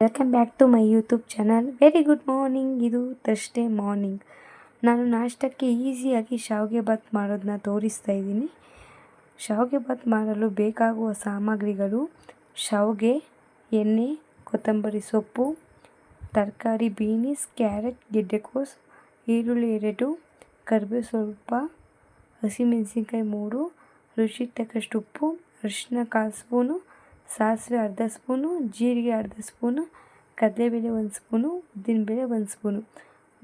Welcome back to my YouTube channel very good morning ಇದು Thursday morning ನಾನು ನಾಷ್ಟಕ್ಕೆ ಈಸಿಯಾಗಿ ಶಾವಿಗೆ ಬಾತ್ ಮಾಡೋದನ್ನ ತೋರಿಸ್ತಾ ಇದ್ದೀನಿ. ಶಾವಿಗೆ ಬಾತ್ ಮಾಡಲು ಬೇಕಾಗುವ ಸಾಮಗ್ರಿಗಳು ಶಾವಿಗೆ, ಎಣ್ಣೆ, ಕೊತ್ತಂಬರಿ ಸೊಪ್ಪು, ತರಕಾರಿ ಬೀನಿಸ್, ಕ್ಯಾರೆಟ್, ಗೆಡ್ಡೆಕೋಸು, ಈರುಳ್ಳಿ ಎರಡು, ಕರಿಬೇವು ಸ್ವಲ್ಪ, ಹಸಿಮೆಣಸಿನ್ಕಾಯಿ ಮೂರು ರುಚಿ ತಕ್ಕಷ್ಟು ಉಪ್ಪು, ಅರಿಶಿನ ಕಾಲು ಸ್ಪೂನು ಸಾಸಿವೆ ಅರ್ಧ ಸ್ಪೂನು, ಜೀರಿಗೆ ಅರ್ಧ ಸ್ಪೂನು, ಕಡಲೆಬೇಳೆ ಒಂದು ಸ್ಪೂನು, ಉದ್ದಿನಬೇಳೆ ಒಂದು ಸ್ಪೂನು.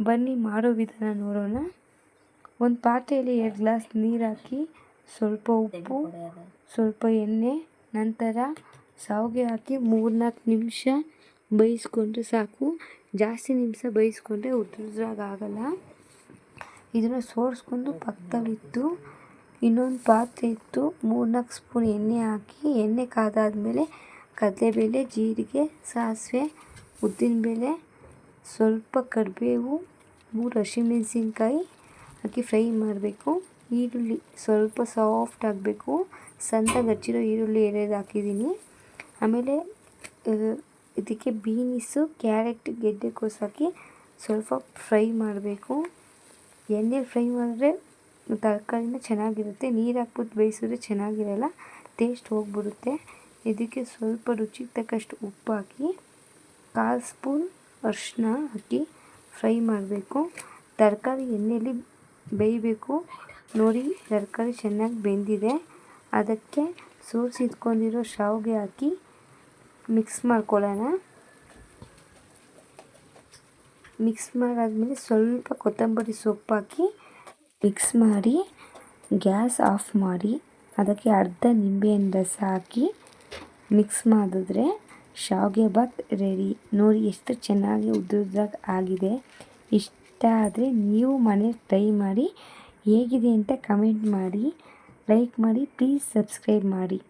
ಬನ್ನಿ ಮಾಡೋ ವಿಧಾನ ನೋಡೋಣ. ಒಂದು ಪಾತ್ರೆಯಲ್ಲಿ ಎರಡು ಗ್ಲಾಸ್ ನೀರು ಹಾಕಿ ಸ್ವಲ್ಪ ಉಪ್ಪು, ಸ್ವಲ್ಪ ಎಣ್ಣೆ, ನಂತರ ಶಾವಿಗೆ ಹಾಕಿ ಮೂರ್ನಾಲ್ಕು ನಿಮಿಷ ಬೇಯಿಸ್ಕೊಂಡ್ರೆ ಸಾಕು. ಜಾಸ್ತಿ ನಿಮಿಷ ಬೇಯಿಸ್ಕೊಂಡ್ರೆ ಉದ್ರುದ್ರಾಗ ಆಗಲ್ಲ. ಇದನ್ನು ಸೋಡಿಸ್ಕೊಂಡು ಪಕ್ಕದಲ್ಲಿಟ್ಟು ಇನ್ನೊಂದು ಪಾತ್ರೆ ಇಟ್ಟು ಮೂರ್ನಾಲ್ಕು ಸ್ಪೂನ್ ಎಣ್ಣೆ ಹಾಕಿ, ಎಣ್ಣೆ ಕಾದಾದಮೇಲೆ ಕಡಲೆಬೇಳೆ, ಜೀರಿಗೆ, ಸಾಸಿವೆ ಉದ್ದಿನಬೇಳೆ ಸ್ವಲ್ಪ ಕರಿಬೇವು, ಮೂರು ಹಸಿಮೆಣಸಿನ್ಕಾಯಿ ಹಾಕಿ ಫ್ರೈ ಮಾಡಬೇಕು. ಈರುಳ್ಳಿ ಸ್ವಲ್ಪ ಸಾಫ್ಟ್ ಆಗಬೇಕು. ಸಣ್ಣದಾಗಿ ಹಚ್ಚಿರೋ ಈರುಳ್ಳಿ ಎಳೆದು ಹಾಕಿದ್ದೀನಿ. ಆಮೇಲೆ ಇದಕ್ಕೆ ಬೀನಿಸು, ಕ್ಯಾರೆಟ್ ಗೆಡ್ಡೆಕೋಸು ಹಾಕಿ ಸ್ವಲ್ಪ ಫ್ರೈ ಮಾಡಬೇಕು. ಎಣ್ಣೆ ಫ್ರೈ ಮಾಡಿದ್ರೆ ತರಕಾರಿನ ಚೆನ್ನಾಗಿರುತ್ತೆ. ನೀರು ಹಾಕ್ಬಿಟ್ಟು ಬೇಯಿಸಿದ್ರೆ ಚೆನ್ನಾಗಿರಲ್ಲ. ಟೇಸ್ಟ್ ಹೋಗ್ಬಿಡುತ್ತೆ. ಇದಕ್ಕೆ ಸ್ವಲ್ಪ ರುಚಿಗೆ ತಕ್ಕಷ್ಟು ಉಪ್ಪು ಹಾಕಿ, ಕಾಲು ಸ್ಪೂನ್ ಅರಿಶಿನ ಹಾಕಿ ಫ್ರೈ ಮಾಡಬೇಕು. ತರಕಾರಿ ಎಣ್ಣೆಯಲ್ಲಿ ಬೇಯಬೇಕು. ನೋಡಿ, ತರಕಾರಿ ಚೆನ್ನಾಗಿ ಬೆಂದಿದೆ. ಅದಕ್ಕೆ ಸೋಸಿ ಇಟ್ಕೊಂಡಿರೋ ಶಾವಿಗೆ ಹಾಕಿ ಮಿಕ್ಸ್ ಮಾಡ್ಕೊಳ್ಳೋಣ. ಮಿಕ್ಸ್ ಮಾಡಾದಮೇಲೆ ಸ್ವಲ್ಪ ಕೊತ್ತಂಬರಿ ಸೊಪ್ಪು ಹಾಕಿ ಮಿಕ್ಸ್ ಮಾಡಿ, ಗ್ಯಾಸ್ ಆಫ್ ಮಾಡಿ, ಅದಕ್ಕೆ ಅರ್ಧ ನಿಂಬೆಹಣ್ಣು ರಸ ಹಾಕಿ ಮಿಕ್ಸ್ ಮಾಡಿದ್ರೆ ಶಾವಿಗೆ ಬಾತ್ ರೆಡಿ ನೋಡಿ ಎಷ್ಟು ಚೆನ್ನಾಗಿ ಉದ್ದುದ್ರಾಗಿ ಆಗಿದೆ. ಇಷ್ಟ ಆದರೆ ನೀವು ಮನೆ ಟ್ರೈ ಮಾಡಿ, ಹೇಗಿದೆ ಅಂತ ಕಮೆಂಟ್ ಮಾಡಿ ಲೈಕ್ ಮಾಡಿ ಪ್ಲೀಸ್ ಸಬ್ಸ್ಕ್ರೈಬ್ ಮಾಡಿ.